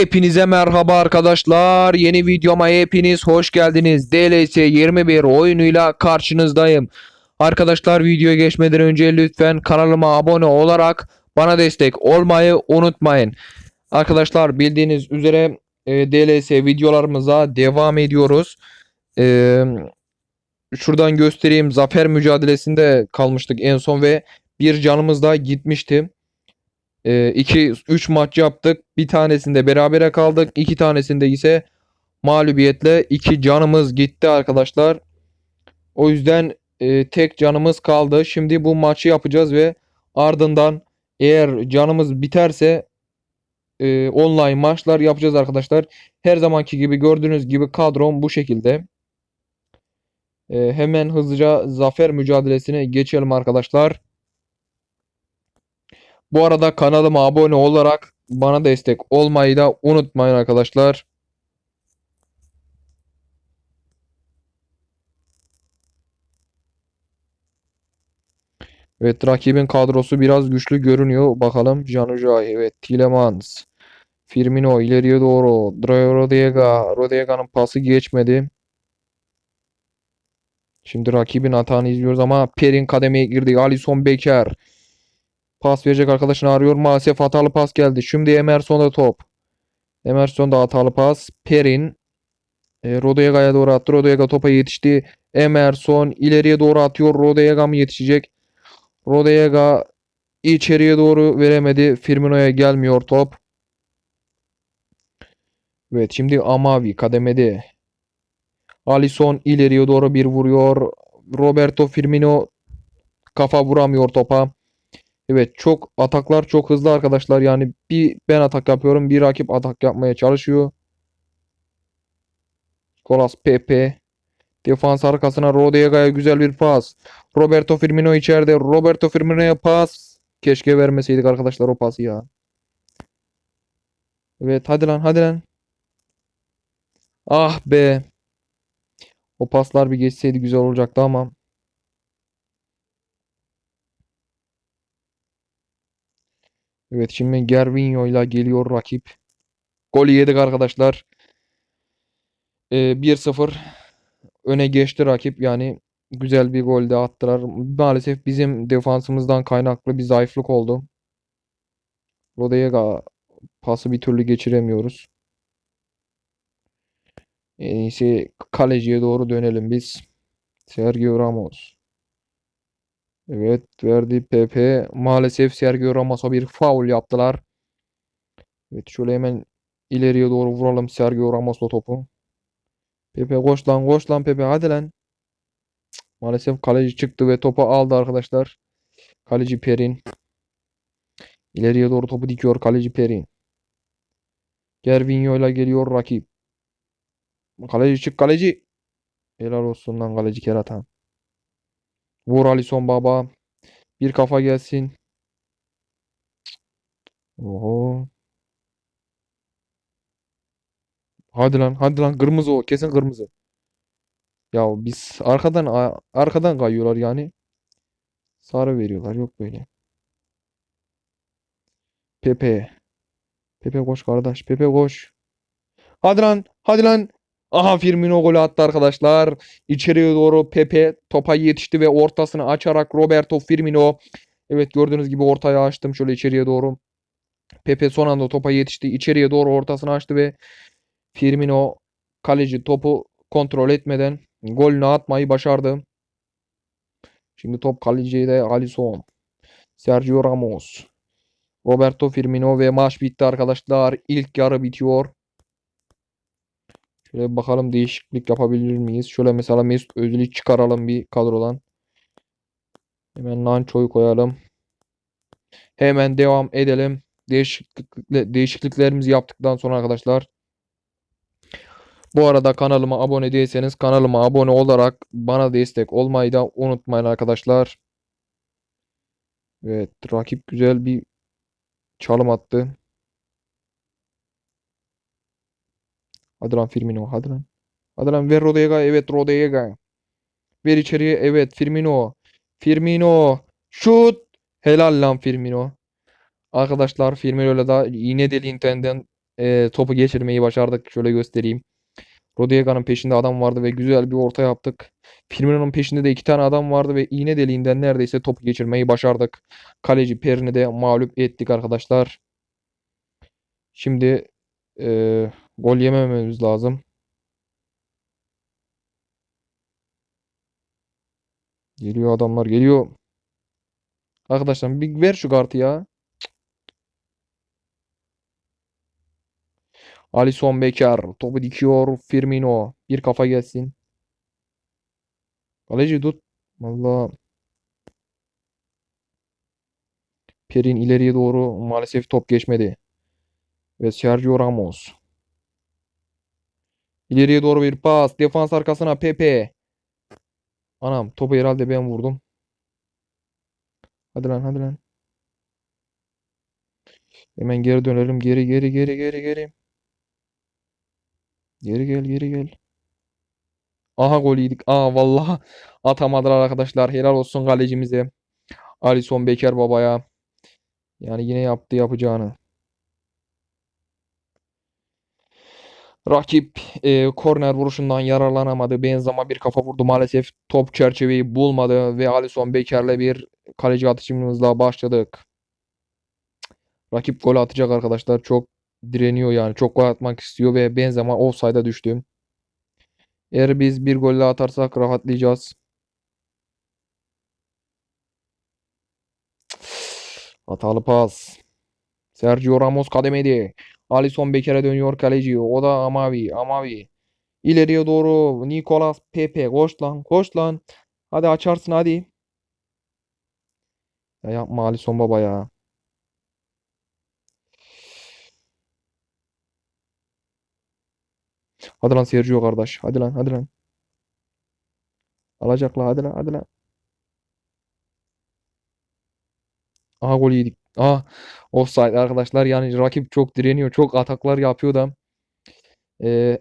Hepinize merhaba arkadaşlar. Yeni videoma hepiniz hoş geldiniz. DLS 21 oyunuyla karşınızdayım. Arkadaşlar videoya geçmeden önce lütfen kanalıma abone olarak bana destek olmayı unutmayın. Arkadaşlar bildiğiniz üzere e, DLS videolarımıza devam ediyoruz. E, şuradan göstereyim. Zafer mücadelesinde kalmıştık en son ve bir canımız da gitmişti. 2 3 maç yaptık. Bir tanesinde berabere kaldık. iki tanesinde ise mağlubiyetle iki canımız gitti arkadaşlar. O yüzden e, tek canımız kaldı. Şimdi bu maçı yapacağız ve ardından eğer canımız biterse e, online maçlar yapacağız arkadaşlar. Her zamanki gibi gördüğünüz gibi kadrom bu şekilde. E, hemen hızlıca zafer mücadelesine geçelim arkadaşlar. Bu arada kanalıma abone olarak bana destek olmayı da unutmayın arkadaşlar. Evet rakibin kadrosu biraz güçlü görünüyor. Bakalım Canucay, evet Tielemans, Firmino ileriye doğru, Rodega, Rodega'nın pası geçmedi. Şimdi rakibin hatanı izliyoruz ama Perin kademeye girdi. Alisson Becker. Pas verecek arkadaşını arıyor. Maalesef hatalı pas geldi. Şimdi Emerson'da top. Emerson'da hatalı pas. Perin. E, Rodega'ya doğru attı. Rodega topa yetişti. Emerson ileriye doğru atıyor. Rodega mı yetişecek? Rodega içeriye doğru veremedi. Firmino'ya gelmiyor top. Evet şimdi Amavi kademede. Alisson ileriye doğru bir vuruyor. Roberto Firmino kafa vuramıyor topa. Evet çok ataklar çok hızlı arkadaşlar. Yani bir ben atak yapıyorum. Bir rakip atak yapmaya çalışıyor. Nicolas Pepe. Defans arkasına Rodega'ya güzel bir pas. Roberto Firmino içeride. Roberto Firmino'ya pas. Keşke vermeseydik arkadaşlar o pası ya. Evet hadi lan hadi lan. Ah be. O paslar bir geçseydi güzel olacaktı ama. Evet şimdi Gervinho ile geliyor rakip. Golü yedik arkadaşlar. Ee, 1-0 öne geçti rakip. Yani güzel bir gol de attılar. Maalesef bizim defansımızdan kaynaklı bir zayıflık oldu. Rodega pası bir türlü geçiremiyoruz. En iyisi kaleciye doğru dönelim biz. Sergio Ramos. Evet verdi Pepe. Maalesef Sergio Ramos'a bir faul yaptılar. Evet şöyle hemen ileriye doğru vuralım Sergio Ramos'la topu. Pepe koş lan koş lan Pepe hadi lan. Maalesef kaleci çıktı ve topu aldı arkadaşlar. Kaleci Perin. İleriye doğru topu dikiyor kaleci Perin. Gervinho ile geliyor rakip. Kaleci çık kaleci. Helal olsun lan kaleci keratan. Vur Alisson baba. Bir kafa gelsin. Oho. Hadi lan hadi lan kırmızı o kesin kırmızı. Ya biz arkadan arkadan kayıyorlar yani. Sarı veriyorlar yok böyle. Pepe. Pepe koş kardeş. Pepe koş. Hadi lan hadi lan. Aha Firmino golü attı arkadaşlar. İçeriye doğru Pepe topa yetişti ve ortasını açarak Roberto Firmino. Evet gördüğünüz gibi ortaya açtım şöyle içeriye doğru. Pepe son anda topa yetişti. İçeriye doğru ortasını açtı ve Firmino kaleci topu kontrol etmeden golünü atmayı başardı. Şimdi top kalecide Alisson. Sergio Ramos. Roberto Firmino ve maç bitti arkadaşlar. İlk yarı bitiyor. Şöyle bakalım değişiklik yapabilir miyiz? Şöyle mesela Mesut Özil'i çıkaralım bir kadrodan. Hemen Nancho'yu koyalım. Hemen devam edelim. Değişiklik, değişikliklerimizi yaptıktan sonra arkadaşlar. Bu arada kanalıma abone değilseniz kanalıma abone olarak bana destek olmayı da unutmayın arkadaşlar. Evet rakip güzel bir çalım attı. Hadi lan Firmino. Hadi lan ver Rodega. Evet Rodega. Ver içeriye. Evet Firmino. Firmino. Şut. Helal lan Firmino. Arkadaşlar Firmino'yla da iğne deliğinden e, topu geçirmeyi başardık. Şöyle göstereyim. Rodega'nın peşinde adam vardı ve güzel bir orta yaptık. Firmino'nun peşinde de iki tane adam vardı ve iğne deliğinden neredeyse topu geçirmeyi başardık. Kaleci Perin'i de mağlup ettik arkadaşlar. Şimdi e, gol yemememiz lazım. Geliyor adamlar geliyor. Arkadaşlar bir ver şu kartı ya. Alisson Becker topu dikiyor Firmino. Bir kafa gelsin. Kaleci tut. Valla. Perin ileriye doğru maalesef top geçmedi. Ve Sergio Ramos. İleriye doğru bir pas. Defans arkasına Pepe. Anam topu herhalde ben vurdum. Hadi lan hadi lan. Hemen geri dönelim. Geri geri geri geri geri. Geri gel geri gel. Aha gol yedik. Aa vallahi atamadılar arkadaşlar. Helal olsun kalecimize. Alisson Becker babaya. Yani yine yaptı yapacağını. Rakip e, korner vuruşundan yararlanamadı. Benzema bir kafa vurdu maalesef. Top çerçeveyi bulmadı ve Alisson Becker'le bir kaleci atışımızla başladık. Rakip gol atacak arkadaşlar. Çok direniyor yani. Çok gol atmak istiyor ve Benzema offside'a düştü. Eğer biz bir gol daha atarsak rahatlayacağız. Hatalı pas. Sergio Ramos kademedi. Alisson Becker'e dönüyor kaleci. O da Amavi. Amavi. İleriye doğru Nicolas Pepe. Koş lan. Koş lan. Hadi açarsın hadi. Ya yapma Alisson baba ya. Hadi lan Sergio kardeş. Hadi lan hadi lan. Alacaklar hadi lan hadi lan. Aha gol yedik. Aha offside arkadaşlar. Yani rakip çok direniyor. Çok ataklar yapıyor da. Ee,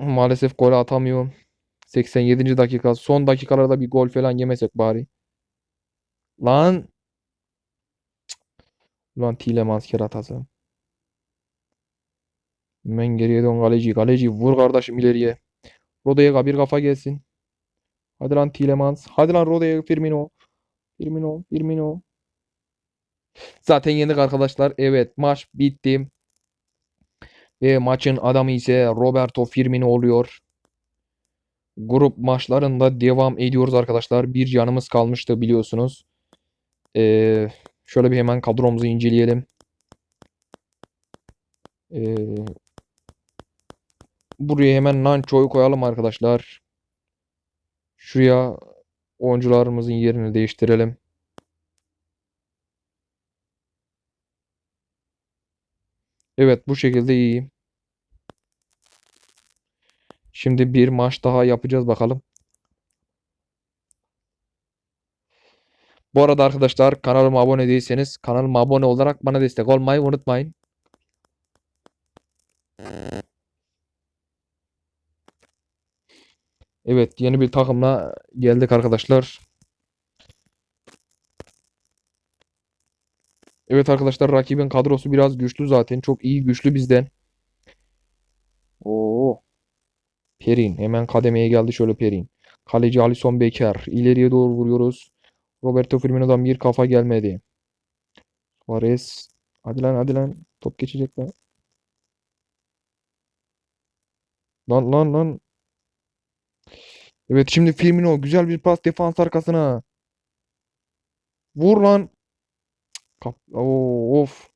maalesef gol atamıyor. 87. dakika. Son dakikalarda bir gol falan yemesek bari. Lan. Ulan Tielemans keratası. Hemen geriye dön kaleci. Kaleci vur kardeşim ileriye. Rodega bir kafa gelsin. Hadi lan Tielemans. Hadi lan Rodega Firmino. Firmino. Firmino. Zaten yendik arkadaşlar. Evet maç bitti. Ve maçın adamı ise Roberto Firmino oluyor. Grup maçlarında devam ediyoruz arkadaşlar. Bir canımız kalmıştı biliyorsunuz. Ee, şöyle bir hemen kadromuzu inceleyelim. Ee, buraya hemen Nancho'yu koyalım arkadaşlar. Şuraya oyuncularımızın yerini değiştirelim. Evet bu şekilde iyi. Şimdi bir maç daha yapacağız bakalım. Bu arada arkadaşlar kanalıma abone değilseniz kanalıma abone olarak bana destek olmayı unutmayın. Evet yeni bir takımla geldik arkadaşlar. Evet arkadaşlar rakibin kadrosu biraz güçlü zaten. Çok iyi güçlü bizden. Oo. Perin hemen kademeye geldi şöyle Perin. Kaleci Alisson Becker. İleriye doğru vuruyoruz. Roberto Firmino'dan bir kafa gelmedi. Suarez. Hadi lan hadi lan. Top geçecek lan. Lan lan lan. Evet şimdi Firmino güzel bir pas defans arkasına. Vur lan. Kap Oo, of.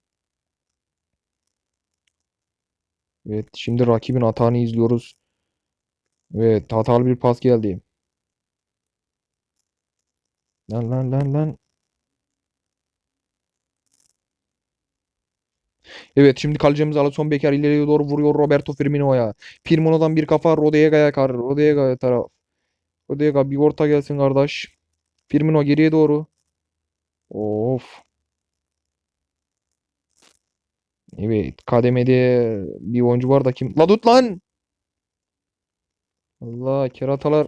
Evet şimdi rakibin hatanı izliyoruz. Evet hatalı bir pas geldi. Lan lan lan lan. Evet şimdi kalecimiz Alisson Becker ileriye doğru vuruyor Roberto Firmino'ya. Firmino'dan bir kafa Rodega'ya kar. Rodega taraf. Rodega bir orta gelsin kardeş. Firmino geriye doğru. Of. Evet kademede bir oyuncu var da kim? La tut lan. Allah keratalar.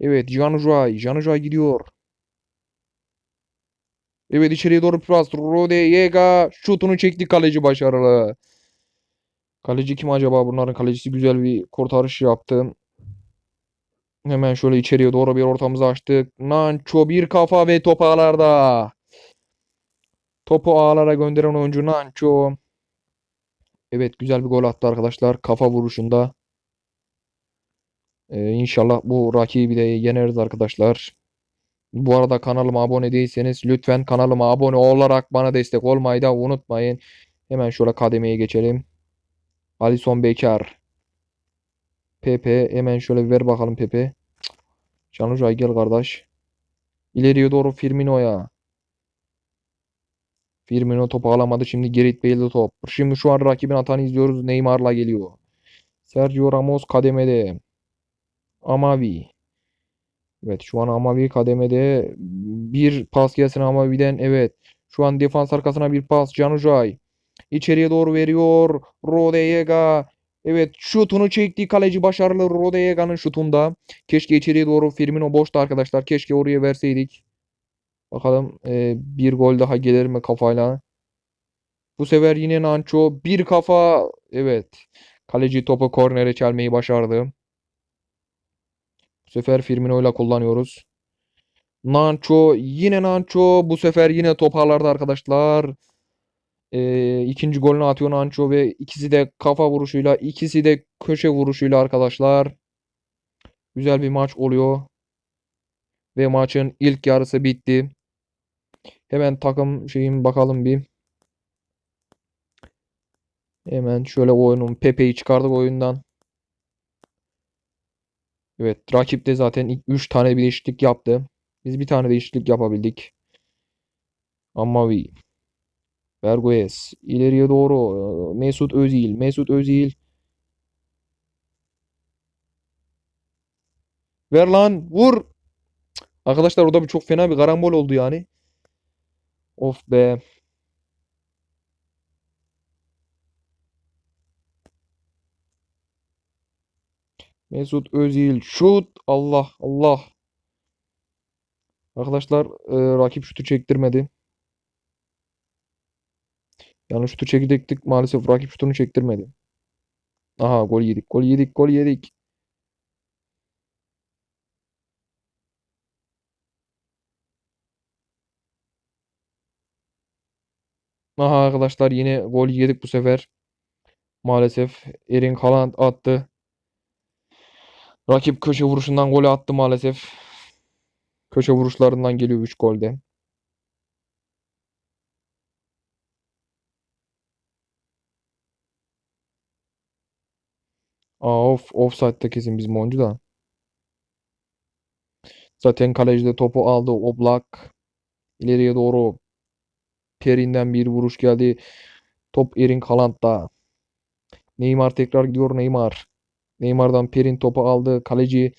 Evet Januzaj. Januzaj gidiyor. Evet içeriye doğru pas. Rodallega şutunu çekti kaleci başarılı. Kaleci kim acaba? Bunların kalecisi güzel bir kurtarış yaptı. Hemen şöyle içeriye doğru bir ortamızı açtık. Nanço bir kafa ve top ağlarda. Topu ağlara gönderen oyuncu Nanço. Evet güzel bir gol attı arkadaşlar. Kafa vuruşunda. Ee, inşallah bu rakibi de yeneriz arkadaşlar. Bu arada kanalıma abone değilseniz lütfen kanalıma abone olarak bana destek olmayı da unutmayın. Hemen şöyle kademeye geçelim. Alisson Beker. Pepe hemen şöyle ver bakalım Pepe. Canucay gel kardeş. İleriye doğru Firmino'ya. Firmino topu alamadı. Şimdi Gerrit Bale'de top. Şimdi şu an rakibin hatanı izliyoruz. Neymar'la geliyor. Sergio Ramos kademede. Amavi. Evet şu an Amavi kademede. Bir pas gelsin Amavi'den. Evet. Şu an defans arkasına bir pas. Canucay. İçeriye doğru veriyor. Rodallega. Evet şutunu çekti. Kaleci başarılı Rodallega'nın şutunda. Keşke içeriye doğru Firmino boştu arkadaşlar. Keşke oraya verseydik. Bakalım e, bir gol daha gelir mi kafayla. Bu sefer yine Nanço bir kafa. Evet. Kaleci topu kornere çelmeyi başardı. Bu sefer Firmino ile kullanıyoruz. Nanço yine Nanço bu sefer yine toparlardı arkadaşlar. Ee, ikinci golünü atıyor Nanço ve ikisi de kafa vuruşuyla ikisi de köşe vuruşuyla arkadaşlar. Güzel bir maç oluyor. Ve maçın ilk yarısı bitti. Hemen takım şeyim bakalım bir. Hemen şöyle oyunun Pepe'yi çıkardık oyundan. Evet rakip de zaten 3 tane bir değişiklik yaptı. Biz bir tane değişiklik yapabildik. Amavi. Bergoes. ileriye doğru. Mesut Özil. Mesut Özil. Ver lan. Vur. Arkadaşlar orada bir çok fena bir karambol oldu yani. Of be. Mesut Özil şut. Allah Allah. Arkadaşlar e, rakip şutu çektirmedi. Yani şutu çekecektik. Maalesef rakip şutunu çektirmedi. Aha gol yedik. Gol yedik. Gol yedik. Aha arkadaşlar yine gol yedik bu sefer. Maalesef Erling Haaland attı. Rakip köşe vuruşundan golü attı maalesef. Köşe vuruşlarından geliyor 3 golde. Aa of offside'da kesin bizim oyuncu da. Zaten kaleci de topu aldı. Oblak ileriye doğru Perin'den bir vuruş geldi. Top Erling Haaland'da. Neymar tekrar gidiyor Neymar. Neymar'dan Perin topu aldı. Kaleci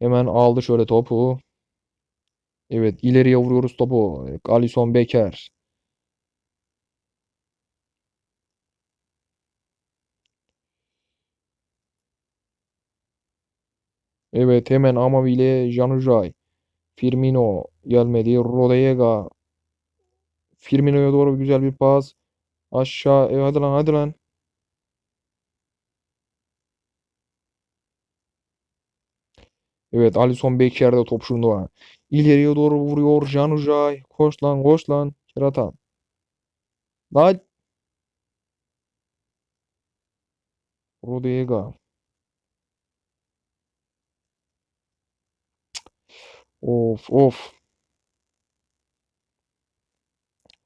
hemen aldı şöyle topu. Evet ileriye vuruyoruz topu. Alisson Becker. Evet hemen Amavi ile Januzaj. Firmino gelmedi. Rodallega. Firmino'ya doğru güzel bir pas. Aşağı. E, hadi lan hadi lan. Evet Alisson Becker de top şunda. İleriye doğru vuruyor Januzaj. Koş lan koş lan. Keratan. Lan. Rodallega. Of of.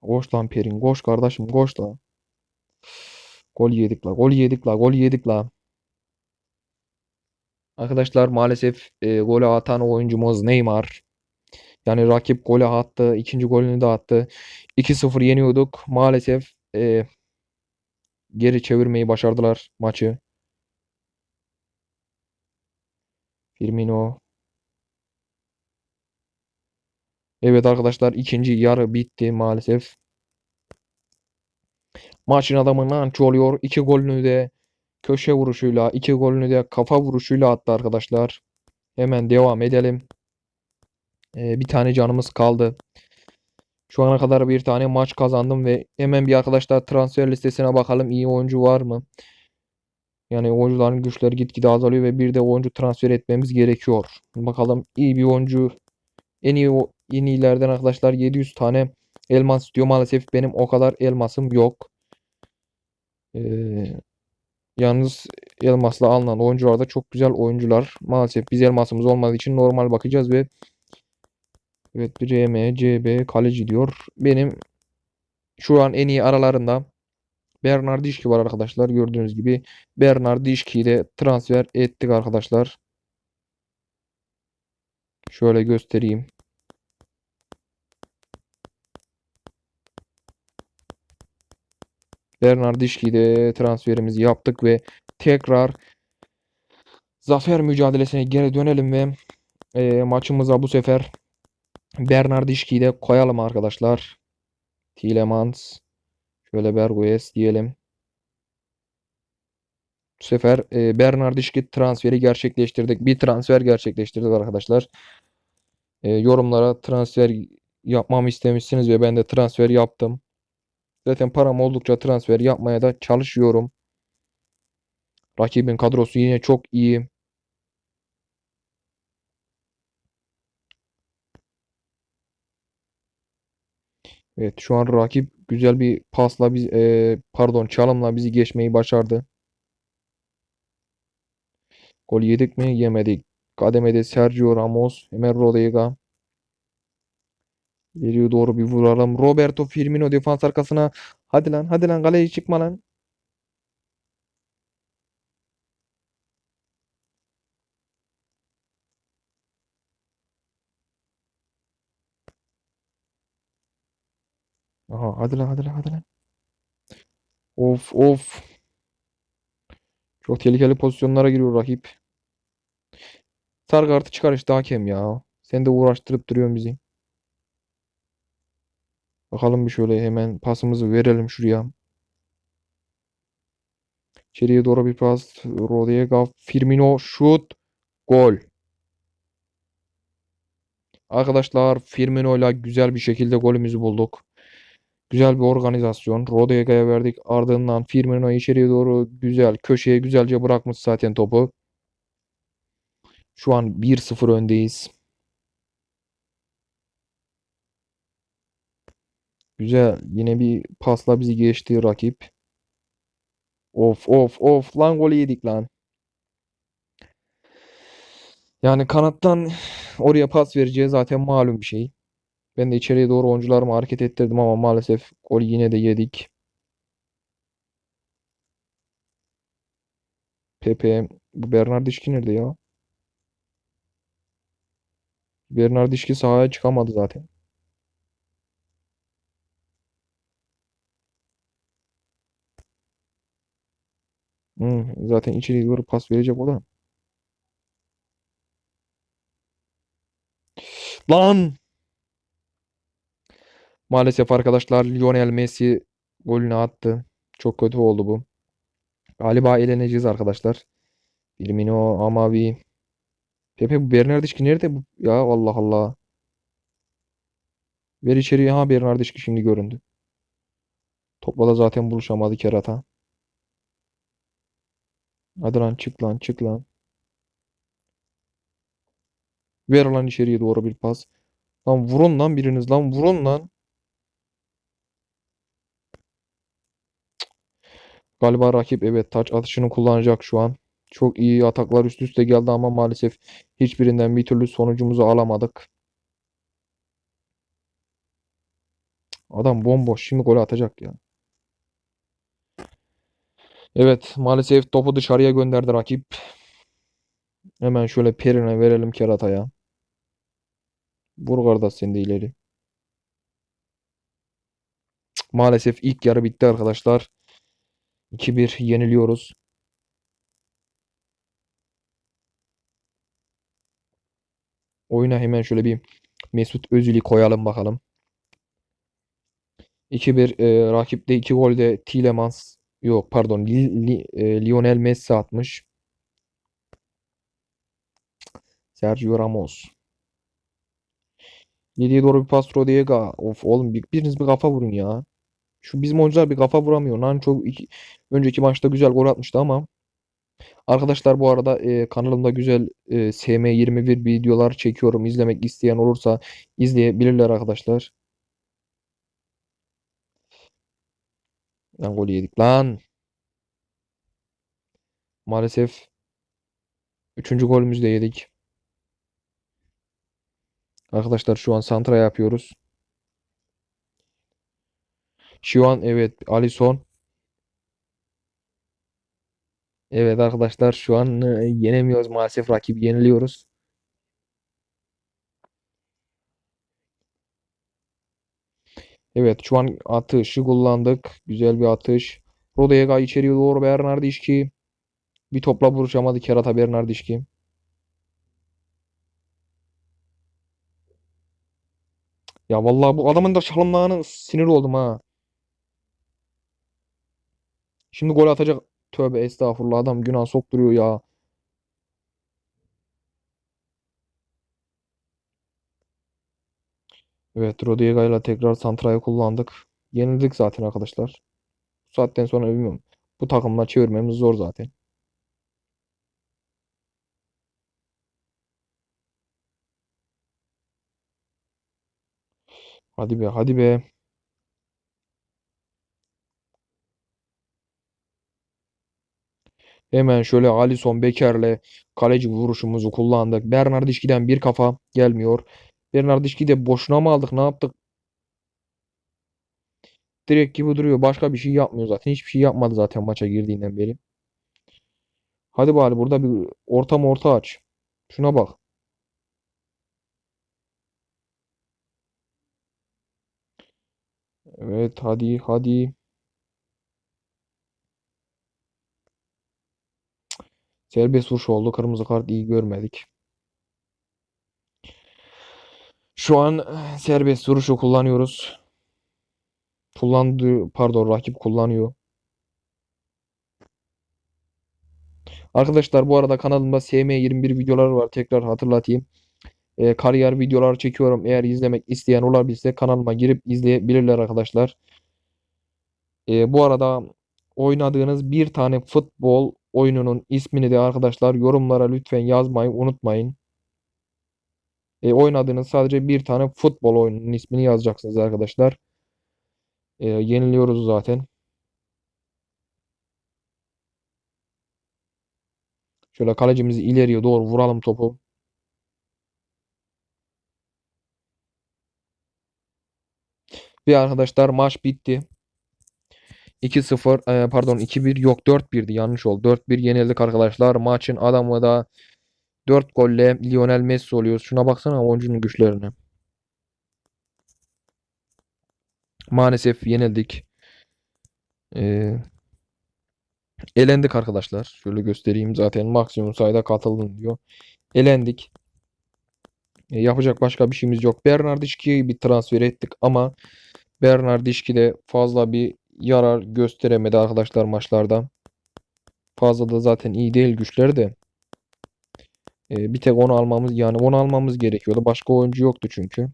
Koş lan Perin. Koş kardeşim koş la. Gol yedik la. Gol yedik la. Gol yedik la. Arkadaşlar maalesef e, golü atan oyuncumuz Neymar. Yani rakip golü attı. ikinci golünü de attı. 2-0 yeniyorduk. Maalesef e, geri çevirmeyi başardılar maçı. Firmino. Evet arkadaşlar ikinci yarı bitti maalesef. Maçın adamı Nanço oluyor. İki golünü de köşe vuruşuyla, iki golünü de kafa vuruşuyla attı arkadaşlar. Hemen devam edelim. Ee, bir tane canımız kaldı. Şu ana kadar bir tane maç kazandım ve hemen bir arkadaşlar transfer listesine bakalım iyi oyuncu var mı? Yani oyuncuların güçleri gitgide azalıyor ve bir de oyuncu transfer etmemiz gerekiyor. Bakalım iyi bir oyuncu en iyi en iyilerden arkadaşlar 700 tane elmas istiyor. Maalesef benim o kadar elmasım yok. Ee, yalnız elmasla alınan oyuncular da çok güzel oyuncular. Maalesef biz elmasımız olmadığı için normal bakacağız ve evet bir RM, CB, kaleci diyor. Benim şu an en iyi aralarında Bernardişki var arkadaşlar. Gördüğünüz gibi Bernardişki'yi de transfer ettik arkadaşlar. Şöyle göstereyim. Bernardişki'yi de transferimizi yaptık ve tekrar zafer mücadelesine geri dönelim ve e, maçımıza bu sefer Bernardişki'yi de koyalım arkadaşlar. Tielemans şöyle Berghues diyelim. Bu sefer e, Bernardişki transferi gerçekleştirdik. Bir transfer gerçekleştirdik arkadaşlar. E, yorumlara transfer yapmamı istemişsiniz ve ben de transfer yaptım. Zaten param oldukça transfer yapmaya da çalışıyorum. Rakibin kadrosu yine çok iyi. Evet şu an rakip güzel bir pasla biz e, pardon çalımla bizi geçmeyi başardı. Gol yedik mi? Yemedik. Kademede Sergio Ramos, hemen Rodega. İleriye doğru bir vuralım. Roberto Firmino defans arkasına. Hadi lan, hadi lan kaleye çıkma lan. Aha, hadi lan, hadi lan, hadi lan. Of, of. Çok tehlikeli pozisyonlara giriyor rakip. Sarı kartı çıkar işte hakem ya. Sen de uğraştırıp duruyorsun bizi. Bakalım bir şöyle hemen pasımızı verelim şuraya. İçeriye doğru bir pas. Rodega, Firmino, şut, gol. Arkadaşlar Firmino ile güzel bir şekilde golümüzü bulduk. Güzel bir organizasyon. Rodega'ya verdik. Ardından Firmino içeriye doğru güzel köşeye güzelce bırakmış zaten topu. Şu an 1-0 öndeyiz. Güzel. Yine bir pasla bizi geçti rakip. Of of of lan golü yedik lan. Yani kanattan oraya pas vereceği zaten malum bir şey. Ben de içeriye doğru oyuncularımı hareket ettirdim ama maalesef gol yine de yedik. Pepe bu Bernardişki nerede ya? Bernardişki sahaya çıkamadı zaten. Hı, zaten içeriye doğru pas verecek o da. Lan! Maalesef arkadaşlar Lionel Messi golünü attı. Çok kötü oldu bu. Galiba eleneceğiz arkadaşlar. Firmino, Amavi. Pepe bu Bernardeschi nerede bu? Ya Allah Allah. Ver içeriye. Ha Bernardeschi şimdi göründü. Topla da zaten buluşamadı kerata. Hadi lan çık lan çık lan. Ver lan içeriye doğru bir pas. Lan vurun lan biriniz lan vurun lan. Galiba rakip evet taç atışını kullanacak şu an. Çok iyi ataklar üst üste geldi ama maalesef hiçbirinden bir türlü sonucumuzu alamadık. Adam bomboş. Şimdi gol atacak ya. Evet maalesef topu dışarıya gönderdi rakip. Hemen şöyle perine verelim kerataya. Vur sen de ileri. Maalesef ilk yarı bitti arkadaşlar. 2-1 yeniliyoruz. Oyuna hemen şöyle bir Mesut Özil'i koyalım bakalım. 2-1 e, rakipte 2 golde Tielemans yok pardon Li- Li- e, Lionel Messi atmış. Sergio Ramos. 7'ye doğru bir pas Rodega. Of oğlum bir, biriniz bir kafa vurun ya. Şu bizim oyuncular bir kafa vuramıyor. Çok iki, önceki maçta güzel gol atmıştı ama. Arkadaşlar bu arada e, kanalımda güzel e, SM21 videolar çekiyorum. İzlemek isteyen olursa izleyebilirler arkadaşlar. Lan gol yedik lan. Maalesef üçüncü golümüzü de yedik. Arkadaşlar şu an santra yapıyoruz. Şu an evet Alisson. Evet arkadaşlar şu an e, yenemiyoruz maalesef rakibi yeniliyoruz. Evet şu an atışı kullandık. Güzel bir atış. Rodega içeriye doğru Bernardişki. Bir topla vuruşamadı Kerata Bernardişki. Ya vallahi bu adamın da çalımlarına sinir oldum ha. Şimdi gol atacak. Tövbe estağfurullah adam günah sokturuyor ya. Evet Rodega ile tekrar santrayı kullandık. Yenildik zaten arkadaşlar. Bu saatten sonra bilmiyorum. Bu takımla çevirmemiz zor zaten. Hadi be hadi be. Hemen şöyle Alisson Beker'le kaleci vuruşumuzu kullandık. Bernardişki'den bir kafa gelmiyor. Bernardişki de boşuna mı aldık ne yaptık? Direkt gibi duruyor. Başka bir şey yapmıyor zaten. Hiçbir şey yapmadı zaten maça girdiğinden beri. Hadi bari burada bir ortam orta aç. Şuna bak. Evet hadi hadi. Serbest vuruş oldu. Kırmızı kart iyi görmedik. Şu an eh, serbest vuruşu kullanıyoruz. Kullandı, pardon rakip kullanıyor. Arkadaşlar bu arada kanalımda SM21 videoları var. Tekrar hatırlatayım. E, kariyer videolar çekiyorum. Eğer izlemek isteyen olabilirse kanalıma girip izleyebilirler arkadaşlar. E, bu arada oynadığınız bir tane futbol oyununun ismini de arkadaşlar yorumlara lütfen yazmayı unutmayın. E, oynadığınız sadece bir tane futbol oyununun ismini yazacaksınız arkadaşlar. E, yeniliyoruz zaten. Şöyle kalecimizi ileriye doğru vuralım topu. Ve arkadaşlar maç bitti. 2-0 e, pardon 2-1 yok 4-1'di yanlış oldu. 4-1 yenildik arkadaşlar. Maçın adamı da 4 golle Lionel Messi oluyor. Şuna baksana oyuncunun güçlerine. Maalesef yenildik. Ee, elendik arkadaşlar. Şöyle göstereyim zaten maksimum sayıda katıldın diyor. Elendik. E, yapacak başka bir şeyimiz yok. Bernardişki'yi bir transfer ettik ama Bernardişki de fazla bir yarar gösteremedi arkadaşlar maçlarda. Fazla da zaten iyi değil güçleri de. E, bir tek onu almamız yani onu almamız gerekiyordu. Başka oyuncu yoktu çünkü.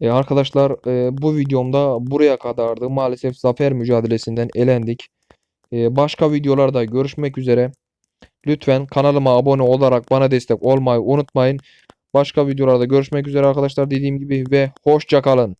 E, arkadaşlar e, bu videomda buraya kadardı. Maalesef zafer mücadelesinden elendik. E, başka videolarda görüşmek üzere. Lütfen kanalıma abone olarak bana destek olmayı unutmayın. Başka videolarda görüşmek üzere arkadaşlar dediğim gibi ve hoşça kalın.